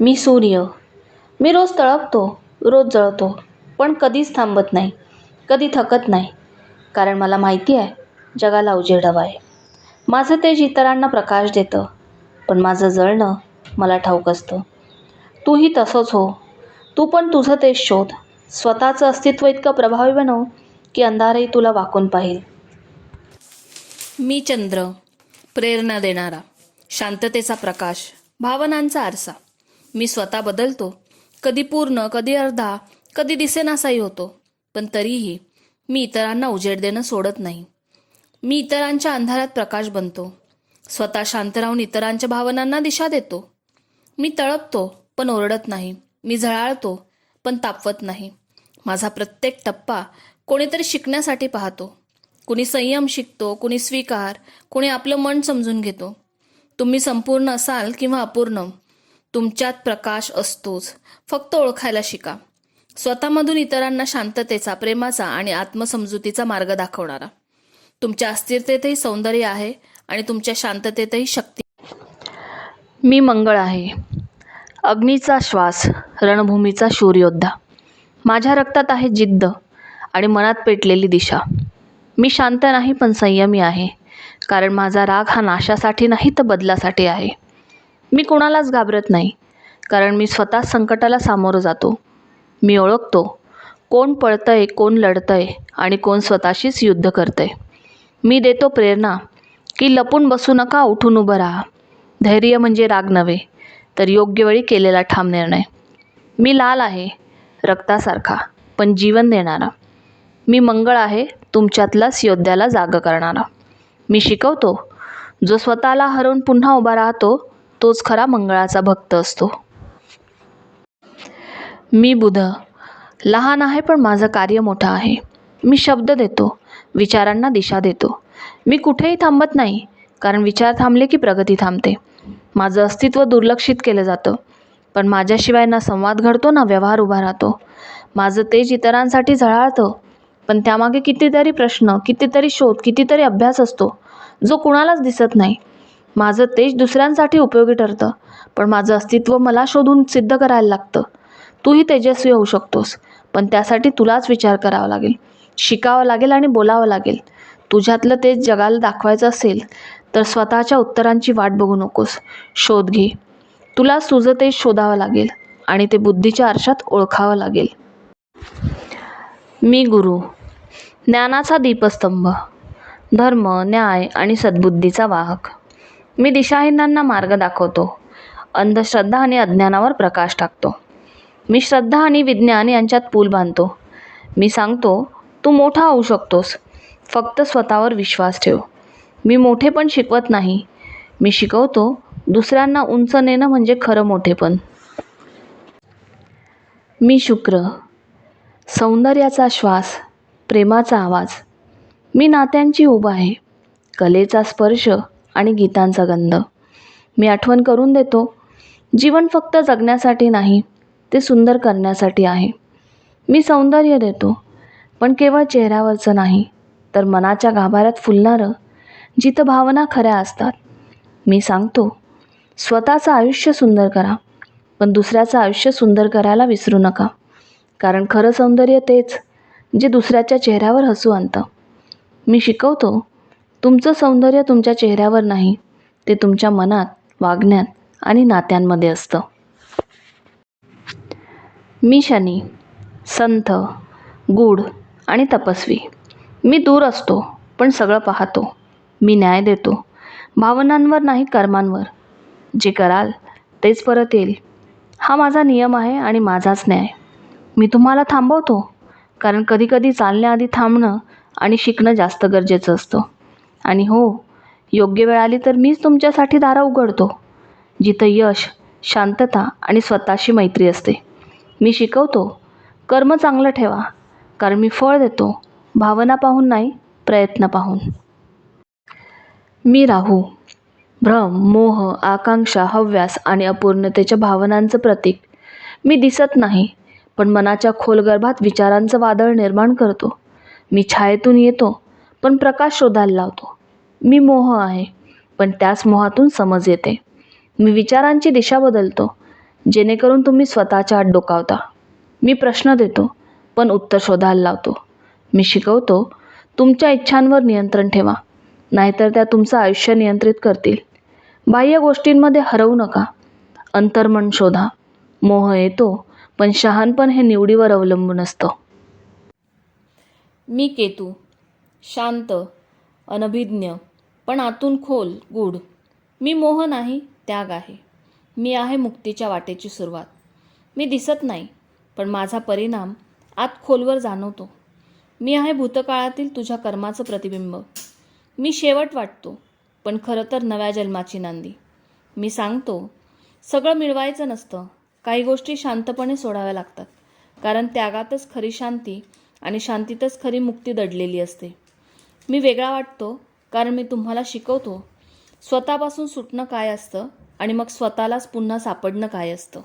मी सूर्य. मी रोज तळपतो रोज जळतो पण कधीच थांबत नाही कधी थकत नाही. कारण मला माहिती आहे जगाला उजेड हवा आहे माझं तेज इतरांना प्रकाश देतं पण माझं जळणं मला ठाऊक असतं. तूही तसंच हो. तू पण तुझं तेज शोध. स्वतःचं अस्तित्व इतकं प्रभावी बनव की अंधारही तुला वाकून पाहिल. मी चंद्र. प्रेरणा देणारा. शांततेचा प्रकाश. भावनांचा आरसा. मी स्वतः बदलतो. कधी पूर्ण कधी अर्धा कधी दिसेनासाही होतो. पण तरीही मी इतरांना उजेड देणं सोडत नाही. मी इतरांच्या अंधारात प्रकाश बनतो. स्वतः शांत राहून इतरांच्या भावनांना दिशा देतो. मी तळपतो पण ओरडत नाही. मी झळाळतो पण तापवत नाही. माझा प्रत्येक टप्पा कोणीतरी शिकण्यासाठी पाहतो. कुणी संयम शिकतो कुणी स्वीकार कुणी आपलं मन समजून घेतो. तुम्ही संपूर्ण असाल किंवा अपूर्ण तुमच्यात प्रकाश असतोच. फक्त ओळखायला शिका. स्वतःमधून इतरांना शांततेचा प्रेमाचा आणि आत्मसमजुतीचा मार्ग दाखवणारा. तुमच्या अस्थिरतेतही सौंदर्य आहे आणि तुमच्या शांततेतही शक्ती. मी मंगळ आहे. अग्नीचा श्वास रणभूमीचा शूरयोद्धा माझ्या रक्तात आहे जिद्द आणि मनात पेटलेली दिशा. मी शांत नाही पण संयमी आहे. कारण माझा राग हा नाशासाठी नाही तर बदलासाठी आहे. मी कोणालाच घाबरत नाही कारण मी स्वतः संकटाला सामोरं जातो. मी ओळखतो कोण पळतंय कोण लढतंय आणि कोण स्वतःशीच युद्ध करतंय. मी देतो प्रेरणा की लपून बसू नका उठून उभं राहा. धैर्य म्हणजे राग नव्हे तर योग्य वेळी केलेला ठाम निर्णय. मी लाल आहे रक्तासारखा पण जीवन देणारा. मी मंगळ आहे तुमच्यातलाच योद्ध्याला जाग करणारा. मी शिकवतो जो स्वतःला हरवून पुन्हा उभा राहतो तोच खरा मंगळाचा भक्त असतो. मी बुध लहान आहे पण माझं कार्य मोठं आहे. मी शब्द देतो विचारांना दिशा देतो. मी कुठेही थांबत नाही कारण विचार थांबले की प्रगती थांबते. माझं अस्तित्व दुर्लक्षित केलं जातं पण माझ्याशिवाय ना संवाद घडतो ना व्यवहार उभा राहतो. माझं तेज इतरांसाठी झळाळतं पण त्यामागे कितीतरी प्रश्न कितीतरी शोध कितीतरी अभ्यास असतो जो कुणालाच दिसत नाही. माझं तेज दुसऱ्यांसाठी उपयोगी ठरतं. पण माझं अस्तित्व मला शोधून सिद्ध करायला लागतं. तूही तेजस्वी होऊ शकतोस पण त्यासाठी तुलाच विचार करावा लागेल. शिकावं लागेल आणि बोलावं लागेल. तुझ्यातलं तेज जगाला दाखवायचं असेल तर स्वतःच्या उत्तरांची वाट बघू नकोस. शोध घे. तुला तुझं तेज शोधावं लागेल आणि ते बुद्धीच्या आरशात ओळखावं लागेल. मी गुरु. ज्ञानाचा दीपस्तंभ. धर्म न्याय आणि सद्बुद्धीचा वाहक. मी दिशाहीनांना मार्ग दाखवतो. अंधश्रद्धा आणि अज्ञानावर प्रकाश टाकतो. मी श्रद्धा आणि विज्ञान यांच्यात पूल बांधतो. मी सांगतो तू मोठा होऊ शकतोस. फक्त स्वतःवर विश्वास ठेव. मी मोठे पण शिकवत नाही. मी शिकवतो दुसऱ्यांना उंच नेणं म्हणजे खरं मोठेपण मी शुक्र. सौंदर्याचा श्वास प्रेमाचा आवाज. मी नात्यांची उभा आहे. कलेचा स्पर्श आणि गीतांचा गंध. मी आठवण करून देतो जीवन फक्त जगण्यासाठी नाही ते सुंदर करण्यासाठी आहे. मी सौंदर्य देतो पण केवळ चेहऱ्यावरचं नाही तर मनाच्या गाभाऱ्यात फुलणारं जिथं भावना खऱ्या असतात. मी सांगतो स्वतःचं आयुष्य सुंदर करा पण दुसऱ्याचं आयुष्य सुंदर करायला विसरू नका. कारण खरं सौंदर्य तेच जे दुसऱ्याच्या चेहऱ्यावर हसू आणतं. मी शिकवतो तुमचं सौंदर्य तुमच्या चेहऱ्यावर नाही ते तुमच्या मनात वागण्यात आणि नात्यांमध्ये असतं. मी शनी संथ गूढ आणि तपस्वी. मी दूर असतो पण सगळं पाहतो. मी न्याय देतो भावनांवर नाही कर्मांवर. जे कराल तेच परत येईल. हा माझा नियम आहे आणि माझाच न्याय. मी तुम्हाला थांबवतो कारण कधीकधी चालण्याआधी थांबणं आणि शिकणं जास्त गरजेचं असतं. आणि हो योग्य वेळ आली तर मीच तुमच्यासाठी दारं उघडतो. जिथं यश शांतता आणि स्वतःशी मैत्री असते. मी शिकवतो कर्म चांगलं ठेवा कारण मी फळ देतो भावना पाहून नाही प्रयत्न पाहून. मी राहू. भ्रम मोह आकांक्षा हव्यास आणि अपूर्णतेच्या भावनांचं प्रतीक. मी दिसत नाही पण मनाच्या खोलगर्भात विचारांचं वादळ निर्माण करतो. मी छायेतून येतो पण प्रकाश शोधायला लावतो. मी मोह आहे पण त्याच मोहातून समज येते. मी विचारांची दिशा बदलतो जेणेकरून तुम्ही स्वतःच्या आत डोकावता. मी प्रश्न देतो पण उत्तर शोधायला लावतो. मी शिकवतो तुमच्या इच्छांवर नियंत्रण ठेवा नाहीतर त्या तुमचं आयुष्य नियंत्रित करतील. बाह्य गोष्टींमध्ये हरवू नका. अंतर्मन शोधा. मोह येतो पण शहाणपण हे निवडीवर अवलंबून असतं. मी केतू. शांत अनभिज्ञ. पण आतून खोल गूढ. मी मोह नाही त्याग आहे. मी आहे मुक्तीच्या वाटेची सुरुवात. मी दिसत नाही पण माझा परिणाम आत खोलवर जाणवतो. मी आहे भूतकाळातील तुझ्या कर्माचं प्रतिबिंब. मी शेवट वाटतो पण खरं तर नव्या जन्माची नांदी. मी सांगतो सगळं मिळवायचं नसतं. काही गोष्टी शांतपणे सोडाव्या लागतात कारण त्यागातच खरी शांती आणि शांतीतच खरी मुक्ती दडलेली असते. मी वेगळा वाटतो कारण मी तुम्हाला शिकवतो स्वतःपासून सुटणं काय असतं आणि मग स्वतःलाच पुन्हा सापडणं काय असतं?